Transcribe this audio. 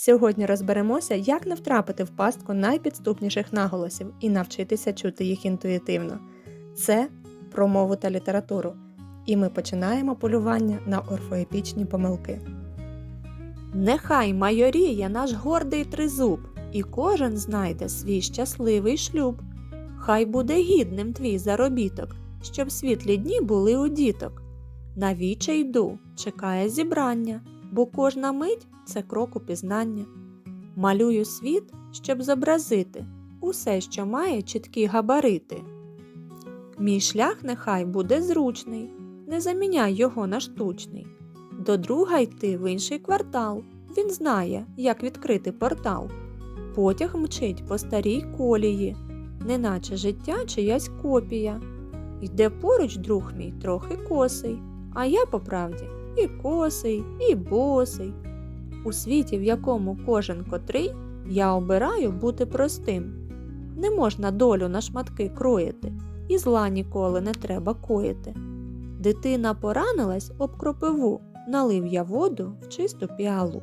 Сьогодні розберемося, як не втрапити в пастку найпідступніших наголосів і навчитися чути їх інтуїтивно. Це про мову та літературу. І ми починаємо полювання на орфоепічні помилки. Нехай майоріє наш гордий тризуб, і кожен знайде свій щасливий шлюб. Хай буде гідним твій заробіток, щоб світлі дні були у діток. Навіче йду, чекає зібрання, бо кожна мить це крок у пізнання. Малюю світ, щоб зобразити усе, що має чіткі габарити. Мій шлях нехай буде зручний, не заміняй його на штучний. До друга йти в інший квартал. Він знає, як відкрити портал. Потяг мчить по старій колії, неначе життя чиясь копія. Йде поруч друг мій трохи косий, а я по правді і косий, і босий. У світі, в якому кожен котрий, я обираю бути простим. Не можна долю на шматки кроїти, і зла ніколи не треба коїти. Дитина поранилась об кропиву, налив я воду в чисту піалу.